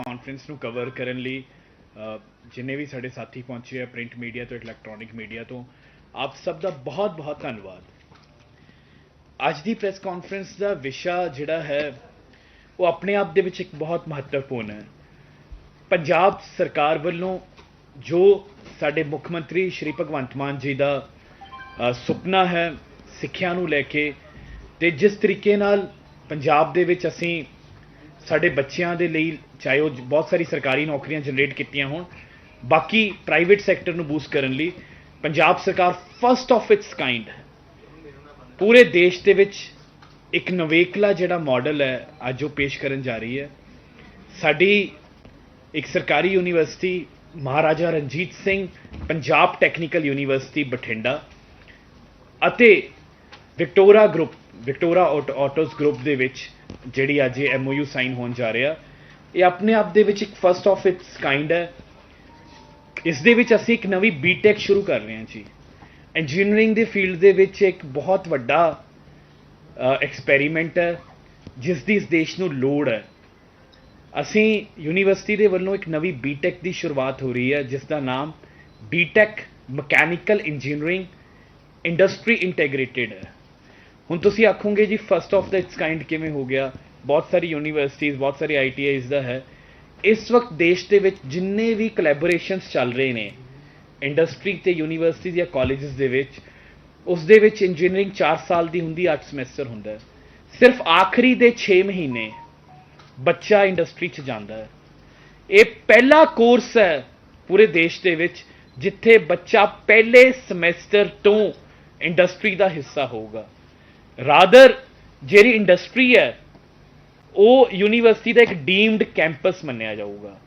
Conference ਨੂੰ cover ਕਰਨ ਲਈ ਜਿੰਨੇ ਵੀ ਸਾਡੇ ਸਾਥੀ ਪਹੁੰਚੇ ਆ ਪ੍ਰਿੰਟ ਮੀਡੀਆ ਤੋਂ ਇਲੈਕਟ੍ਰੋਨਿਕ ਮੀਡੀਆ ਤੋਂ, ਆਪ ਸਭ ਦਾ ਬਹੁਤ ਬਹੁਤ ਧੰਨਵਾਦ। ਅੱਜ ਦੀ ਪ੍ਰੈਸ ਕਾਨਫਰੰਸ ਦਾ ਵਿਸ਼ਾ ਜਿਹੜਾ ਹੈ, ਉਹ ਆਪਣੇ ਆਪ ਦੇ ਵਿੱਚ ਇੱਕ ਬਹੁਤ ਮਹੱਤਵਪੂਰਨ ਹੈ। ਪੰਜਾਬ ਸਰਕਾਰ ਵੱਲੋਂ ਜੋ ਸਾਡੇ ਮੁੱਖ ਮੰਤਰੀ ਸ਼੍ਰੀ ਭਗਵੰਤ ਮਾਨ ਜੀ ਦਾ ਸੁਪਨਾ ਹੈ ਸਿੱਖਿਆ ਨੂੰ ਲੈ ਕੇ, ਤੇ ਜਿਸ ਤਰੀਕੇ ਨਾਲ ਪੰਜਾਬ ਦੇ ਵਿੱਚ ਅਸੀਂ ਸਾਡੇ ਬੱਚਿਆਂ ਦੇ ਲਈ, ਚਾਹੇ ਉਹ ਬਹੁਤ ਸਾਰੀ ਸਰਕਾਰੀ ਨੌਕਰੀਆਂ ਜਨਰੇਟ ਕੀਤੀਆਂ ਹੋਣ, ਬਾਕੀ ਪ੍ਰਾਈਵੇਟ ਸੈਕਟਰ ਨੂੰ ਬੂਸਟ ਕਰਨ ਲਈ ਪੰਜਾਬ ਸਰਕਾਰ ਫਰਸਟ ਆਫ ਇਟਸ ਕਾਈਂਡ ਪੂਰੇ ਦੇਸ਼ ਦੇ ਵਿੱਚ ਇੱਕ ਨਵੇਕਲਾ ਜਿਹੜਾ ਮਾਡਲ ਹੈ, ਅੱਜ ਉਹ ਪੇਸ਼ ਕਰਨ ਜਾ ਰਹੀ ਹੈ। ਸਾਡੀ ਇੱਕ ਸਰਕਾਰੀ university Maharaja Ranjit Singh, Punjab technical university Bathinda ਅਤੇ Victora group Victora autos group ਦੇ ਵਿੱਚ ਜਿਹੜੀ ਅੱਜ ਇਹ ਐਮਓਯੂ ਸਾਈਨ ਹੋਣ ਜਾ ਰਿਹਾ, ਇਹ ਆਪਣੇ ਆਪ ਦੇ ਵਿੱਚ ਇੱਕ ਫਰਸਟ ਆਫ ਇਟਸ ਕਾਈਂਡ ਹੈ। ਇਸ ਦੇ ਵਿੱਚ ਅਸੀਂ ਇੱਕ ਨਵੀਂ ਬੀਟੈਕ ਸ਼ੁਰੂ ਕਰ ਰਹੇ ਹਾਂ ਜੀ। ਇੰਜੀਨੀਅਰਿੰਗ ਦੇ ਫੀਲਡ ਦੇ ਵਿੱਚ ਇੱਕ ਬਹੁਤ ਵੱਡਾ ਐਕਸਪੈਰੀਮੈਂਟ ਹੈ, ਜਿਸ ਦੀ ਇਸ ਦੇਸ਼ ਨੂੰ ਲੋੜ ਹੈ। ਅਸੀਂ ਯੂਨੀਵਰਸਿਟੀ ਦੇ ਵੱਲੋਂ ਇੱਕ ਨਵੀਂ ਬੀਟੈਕ ਦੀ ਸ਼ੁਰੂਆਤ ਹੋ ਰਹੀ ਹੈ, ਜਿਸ ਦਾ ਨਾਮ B Tech mechanical engineering industry integrated ਹੈ। ਹੁਣ ਤੁਸੀਂ ਆਖੋਗੇ ਜੀ first of the its kind ਕਿਵੇਂ ਹੋ ਗਿਆ? ਬਹੁਤ ਸਾਰੀ ਯੂਨੀਵਰਸਿਟੀਜ਼ ਬਹੁਤ ਸਾਰੀ ਆਈਟੀਆਈਜ਼ ਦਾ ਹੈ। ਇਸ ਵਕਤ ਦੇਸ਼ ਦੇ ਵਿੱਚ ਜਿੰਨੇ ਵੀ ਕੋਲੈਬੋਰੇਸ਼ਨਸ ਚੱਲ ਰਹੇ ਨੇ ਇੰਡਸਟਰੀ ਤੇ ਯੂਨੀਵਰਸਿਟੀਜ਼ ਜਾਂ ਕਾਲਜਸ ਦੇ ਵਿੱਚ, ਉਸ ਦੇ ਵਿੱਚ ਇੰਜੀਨੀਅਰਿੰਗ 4 ਸਾਲ ਦੀ ਹੁੰਦੀ 8 ਸਮੈਸਟਰ ਹੁੰਦਾ ਹੈ। ਸਿਰਫ ਆਖਰੀ ਦੇ 6 ਮਹੀਨੇ ਬੱਚਾ ਇੰਡਸਟਰੀ 'ਚ ਜਾਂਦਾ ਹੈ। ਇਹ ਪਹਿਲਾ ਕੋਰਸ ਹੈ ਪੂਰੇ ਦੇਸ਼ ਦੇ ਵਿੱਚ, ਜਿੱਥੇ ਬੱਚਾ ਪਹਿਲੇ ਸਮੈਸਟਰ ਤੋਂ ਇੰਡਸਟਰੀ ਦਾ ਹਿੱਸਾ ਹੋਊਗਾ। ਰਾਦਰ ਜਿਹੜੀ ਇੰਡਸਟਰੀ ਹੈ, ਉਹ ਯੂਨੀਵਰਸਿਟੀ ਦਾ ਇੱਕ ਡੀਮਡ ਕੈਂਪਸ ਮੰਨਿਆ ਜਾਊਗਾ।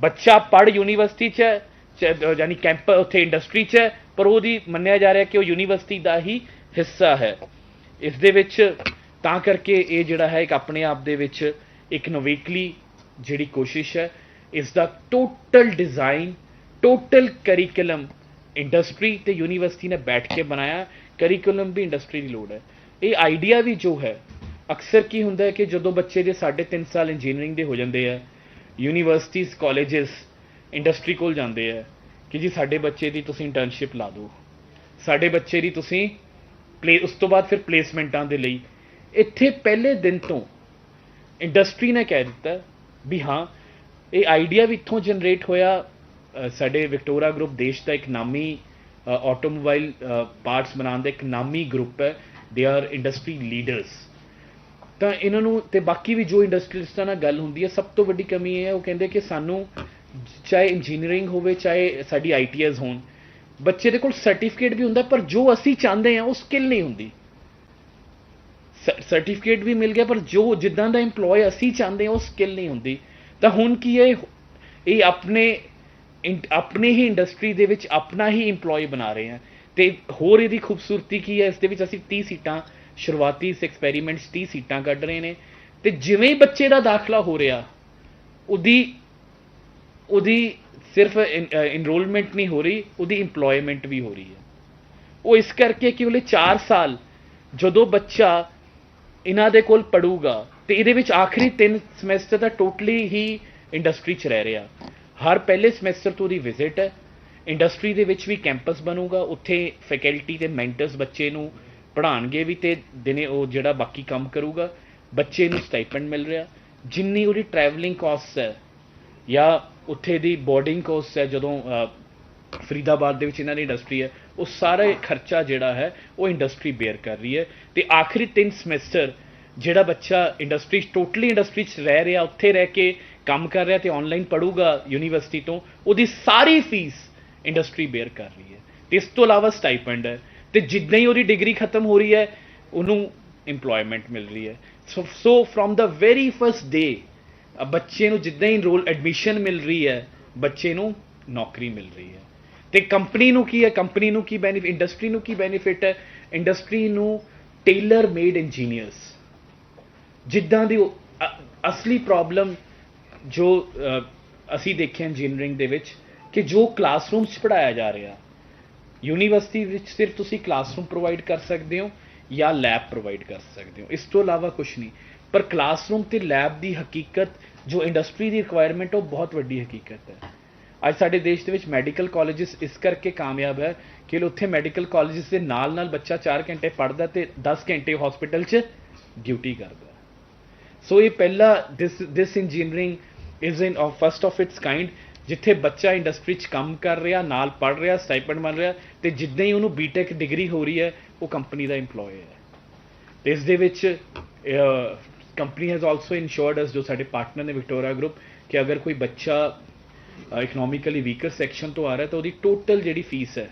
ਬੱਚਾ ਪੜ ਯੂਨੀਵਰਸਿਟੀ 'ਚ ਹੈ ਚ- ਯਾਨੀ ਕੈਂਪ ਉੱਥੇ ਇੰਡਸਟਰੀ 'ਚ ਹੈ, ਪਰ ਉਹਦੀ ਮੰਨਿਆ ਜਾ ਰਿਹਾ ਕਿ ਉਹ ਯੂਨੀਵਰਸਿਟੀ ਦਾ ਹੀ ਹਿੱਸਾ ਹੈ। ਇਸ ਦੇ ਵਿੱਚ ਤਾਂ ਕਰਕੇ ਇਹ ਜਿਹੜਾ ਹੈ, ਇੱਕ ਆਪਣੇ ਆਪ ਦੇ ਵਿੱਚ ਇੱਕ ਨਵੇਕਲੀ ਜਿਹੜੀ ਕੋਸ਼ਿਸ਼ ਹੈ, ਇਸ ਦਾ total design total curriculum industry ਤੇ ਯੂਨੀਵਰਸਿਟੀ ਨੇ ਬੈਠ ਕੇ ਬਣਾਇਆ। ਕਰਿਕੂਲਮ ਵੀ ਇੰਡਸਟਰੀ ਦੀ ਲੋੜ ਹੈ। ਇਹ ਆਈਡੀਆ ਵੀ ਜੋ ਹੈ, ਅਕਸਰ ਕੀ ਹੁੰਦਾ ਹੈ ਕਿ ਜਦੋਂ ਬੱਚੇ ਦੇ 3.5 ਸਾਲ ਇੰਜੀਨੀਅਰਿੰਗ ਦੇ ਹੋ ਜਾਂਦੇ ਆ ਯੂਨੀਵਰਸਿਟੀਜ਼ ਕਾਲਜਸ ਇੰਡਸਟਰੀ ਕੋਲ ਜਾਂਦੇ ਆ, ਕਿ ਜੀ ਸਾਡੇ ਬੱਚੇ ਦੀ ਤੁਸੀਂ ਇੰਟਰਨਸ਼ਿਪ ਲਾ ਦਿਓ, ਸਾਡੇ ਬੱਚੇ ਦੀ ਤੁਸੀਂ ਪਲੇ ਉਸ ਤੋਂ ਬਾਅਦ ਫਿਰ ਪਲੇਸਮੈਂਟਾਂ ਦੇ ਲਈ। ਇੱਥੇ ਪਹਿਲੇ ਦਿਨ ਤੋਂ ਇੰਡਸਟਰੀ ਨੇ ਕਹਿ ਦਿੱਤਾ ਵੀ ਹਾਂ, ਇਹ ਆਈਡੀਆ ਵੀ ਇੱਥੋਂ ਜਨਰੇਟ ਹੋਇਆ ਸਾਡੇ ਵਿਕਟੋਰਾ ਗਰੁੱਪ ਦੇਸ਼ ਦਾ ਇੱਕ ਨਾਮੀ ਆਟੋਮੋਬਾਈਲ ਪਾਰਟਸ ਬਣਾਉਣ ਦਾ ਇੱਕ ਨਾਮੀ ਗਰੁੱਪ ਹੈ। ਦੇ ਆਰ ਇੰਡਸਟਰੀ ਲੀਡਰਸ ਤਾਂ ਇਹਨਾਂ ਨੂੰ ਤੇ ਬਾਕੀ ਵੀ ਜੋ ਇੰਡਸਟਰੀਲਿਸਟਾਂ ਨਾਲ ਗੱਲ ਹੁੰਦੀ ਹੈ, ਸਭ ਤੋਂ ਵੱਡੀ ਕਮੀ ਇਹ ਹੈ, ਉਹ ਕਹਿੰਦੇ ਕਿ ਸਾਨੂੰ ਚਾਹੇ ਇੰਜੀਨੀਅਰਿੰਗ ਹੋਵੇ, ਚਾਹੇ ਸਾਡੀ ਆਈਟੀਆਈਜ਼ ਹੋਣ, ਬੱਚੇ ਦੇ ਕੋਲ ਸਰਟੀਫਿਕੇਟ ਵੀ ਹੁੰਦਾ, ਪਰ ਜੋ ਅਸੀਂ ਚਾਹੁੰਦੇ ਹਾਂ, ਉਹ ਸਕਿੱਲ ਨਹੀਂ ਹੁੰਦੀ। ਸਰਟੀਫਿਕੇਟ ਵੀ ਮਿਲ ਗਿਆ, ਪਰ ਜੋ ਜਿੱਦਾਂ ਦਾ EMPLOYE ਅਸੀਂ ਚਾਹੁੰਦੇ ਹਾਂ, ਉਹ ਸਕਿੱਲ ਨਹੀਂ ਹੁੰਦੀ। ਤਾਂ ਹੁਣ ਕੀ ਹੈ, ਇਹ ਆਪਣੇ ਇਨ- ਆਪਣੇ ਹੀ ਇੰਡਸਟਰੀ ਦੇ ਵਿੱਚ ਆਪਣਾ ਹੀ EMPLOYE ਬਣਾ ਰਹੇ ਹਾਂ। ਤੇ ਹੋਰ ਇਹਦੀ ਖੂਬਸੂਰਤੀ ਕੀ ਹੈ? ਇਸ ਦੇ ਵਿੱਚ ਅਸੀਂ 30 ਸੀਟਾਂ, ਸ਼ੁਰੂਆਤੀ ਇਸ ਐਕਸਪੈਰੀਮੈਂਟ 'ਚ 30 ਸੀਟਾਂ ਕੱਢ ਰਹੇ ਨੇ। ਤੇ ਜਿਵੇਂ ਹੀ ਬੱਚੇ ਦਾ ਦਾਖਲਾ ਹੋ ਰਿਹਾ, ਉਹਦੀ ਉਹਦੀ ਸਿਰਫ ਇਨਰੋਲਮੈਂਟ ਨਹੀਂ ਹੋ ਰਹੀ, ਉਹਦੀ EMPLOYMENT ਵੀ ਹੋ ਰਹੀ ਹੈ। ਉਹ ਇਸ ਕਰਕੇ ਕਿ ਉਹਲੇ 4 ਸਾਲ ਜਦੋਂ ਬੱਚਾ ਇਹਨਾਂ ਦੇ ਕੋਲ ਪੜੂਗਾ, ਤੇ ਇਹਦੇ ਵਿੱਚ ਆਖਰੀ 3 ਸਮੈਸਟਰ ਦਾ ਟੋਟਲੀ ਹੀ ਇੰਡਸਟਰੀ 'ਚ ਰਹਿ ਰਿਹਾ। ਹਰ ਪਹਿਲੇ ਸਮੈਸਟਰ ਤੋਂ ਦੀ ਵਿਜ਼ਿਟ ਹੈ। ਇੰਡਸਟਰੀ ਦੇ ਵਿੱਚ ਵੀ ਕੈਂਪਸ ਬਣੂਗਾ, ਉੱਥੇ ਫੈਕਲਟੀ ਤੇ ਮੈਂਟਰਸ ਬੱਚੇ ਨੂੰ ਪੜ੍ਹਾਉਣਗੇ ਵੀ ਤੇ ਦਿਨੇ ਉਹ ਜਿਹੜਾ ਬਾਕੀ ਕੰਮ ਕਰੂਗਾ, ਬੱਚੇ ਨੂੰ ਸਟਾਈਪੈਂਡ ਮਿਲ ਰਿਹਾ। ਜਿੰਨੀ ਉਹਦੀ ਟਰੈਵਲਿੰਗ ਕਾਸਟ ਹੈ, ਜਾਂ ਉੱਥੇ ਦੀ ਬੋਰਡਿੰਗ ਕੋਸਟ ਹੈ, ਜਦੋਂ ਫਰੀਦਾਬਾਦ ਦੇ ਵਿੱਚ ਇਹਨਾਂ ਦੀ ਇੰਡਸਟਰੀ ਹੈ, ਉਹ ਸਾਰਾ ਖਰਚਾ ਜਿਹੜਾ ਹੈ, ਉਹ ਇੰਡਸਟਰੀ ਬੇਅਰ ਕਰ ਰਹੀ ਹੈ। ਤੇ ਆਖਰੀ 3 ਸਮੈਸਟਰ ਜਿਹੜਾ ਬੱਚਾ ਇੰਡਸਟਰੀ ਟੋਟਲੀ ਇੰਡਸਟਰੀ 'ਚ ਰਹਿ ਰਿਹਾ, ਉੱਥੇ ਰਹਿ ਕੇ ਕੰਮ ਕਰ ਰਿਹਾ ਤੇ ਆਨਲਾਈਨ ਪੜੂਗਾ ਯੂਨੀਵਰਸਿਟੀ ਤੋਂ, ਉਹਦੀ ਸਾਰੀ ਫੀਸ ਇੰਡਸਟਰੀ ਬੇਅਰ ਕਰ ਰਹੀ ਹੈ। ਤੇ ਇਸ ਤੋਂ ਇਲਾਵਾ ਸਟਾਈਪੈਂਡ ਹੈ। ਤੇ ਜਿੱਦਾਂ ਹੀ ਉਹਦੀ ਡਿਗਰੀ ਖਤਮ ਹੋ ਰਹੀ ਹੈ, ਉਹਨੂੰ EMPLOYMENT ਮਿਲ ਰਹੀ ਹੈ। So so from the very first day ਬੱਚੇ ਨੂੰ ਜਿੱਦਾਂ ਹੀ ਰੋਲ ਐਡਮਿਸ਼ਨ ਮਿਲ ਰਹੀ ਹੈ, ਬੱਚੇ ਨੂੰ ਨੌਕਰੀ ਮਿਲ ਰਹੀ ਹੈ। ਤੇ ਕੰਪਨੀ ਨੂੰ ਕੀ ਹੈ? ਕੰਪਨੀ ਨੂੰ ਕੀ ਬੈਨੀਫਿਟ ਇੰਡਸਟਰੀ ਨੂੰ ਕੀ ਬੈਨੀਫਿਟ ਹੈ? ਇੰਡਸਟਰੀ ਨੂੰ ਟੇਲਰ ਮੇਡ ਇੰਜੀਨੀਅਰਸ ਜਿੱਦਾਂ ਦੀ ਅਸਲੀ ਪ੍ਰੋਬਲਮ ਜੋ ਅਸੀਂ ਦੇਖਿਆ ਇੰਜੀਨੀਅਰਿੰਗ ਦੇ ਵਿੱਚ ਕਿ ਜੋ ਕਲਾਸਰੂਮ 'ਚ ਪੜਾਇਆ ਜਾ ਰਿਹਾ, ਯੂਨੀਵਰਸਿਟੀ ਵਿੱਚ ਸਿਰਫ ਤੁਸੀਂ ਕਲਾਸਰੂਮ ਪ੍ਰੋਵਾਈਡ ਕਰ ਸਕਦੇ ਹੋ ਜਾਂ ਲੈਬ ਪ੍ਰੋਵਾਈਡ ਕਰ ਸਕਦੇ ਹੋ। ਇਸ ਤੋਂ ਇਲਾਵਾ ਕੁਝ ਨਹੀਂ। ਪਰ ਕਲਾਸਰੂਮ ਤੇ ਲੈਬ ਦੀ ਹਕੀਕਤ, ਜੋ ਇੰਡਸਟਰੀ ਦੀ ਰਿਕੁਆਇਰਮੈਂਟ ਉਹ ਬਹੁਤ ਵੱਡੀ ਹਕੀਕਤ ਹੈ। ਅੱਜ ਸਾਡੇ ਦੇਸ਼ ਦੇ ਵਿੱਚ ਮੈਡੀਕਲ ਕਾਲਜਸ ਇਸ ਕਰਕੇ ਕਾਮਯਾਬ ਹੈ ਕਿ ਉੱਥੇ ਮੈਡੀਕਲ ਕਾਲਜਸ ਦੇ ਨਾਲ ਨਾਲ ਬੱਚਾ 4 ਘੰਟੇ ਪੜ੍ਹਦਾ ਤੇ 10 ਘੰਟੇ ਹਸਪੀਟਲ 'ਚ ਡਿਊਟੀ ਕਰਦਾ ਸੋ ਇਹ ਪਹਿਲਾ this this engineering is in of first of its kind ਜਿੱਥੇ ਬੱਚਾ ਇੰਡਸਟਰੀ 'ਚ ਕੰਮ ਕਰ ਰਿਹਾ, ਨਾਲ ਪੜ੍ਹ ਰਿਹਾ ਸਟਾਈਪੈਂਡ ਬਣ ਰਿਹਾ ਤੇ ਜਿੱਦਾਂ ਹੀ ਉਹਨੂੰ ਬੀਟੈਕ ਡਿਗਰੀ ਹੋ ਰਹੀ ਹੈ, ਉਹ ਕੰਪਨੀ ਦਾ EMPLOYE ਹੈ। ਤੇ ਇਸ ਦੇ ਵਿੱਚ company has also ensured us ਜੋ ਸਾਡੇ ਪਾਰਟਨਰ ਨੇ ਵਿਕਟੋਰੀਆ ਗਰੁੱਪ ਕਿ ਅਗਰ ਕੋਈ ਬੱਚਾ ਇਕਨੋਮਿਕਲੀ ਵੀਕਰ ਸੈਕਸ਼ਨ ਤੋਂ ਆ ਰਿਹਾ, ਤਾਂ ਉਹਦੀ ਟੋਟਲ ਜਿਹੜੀ ਫੀਸ ਹੈ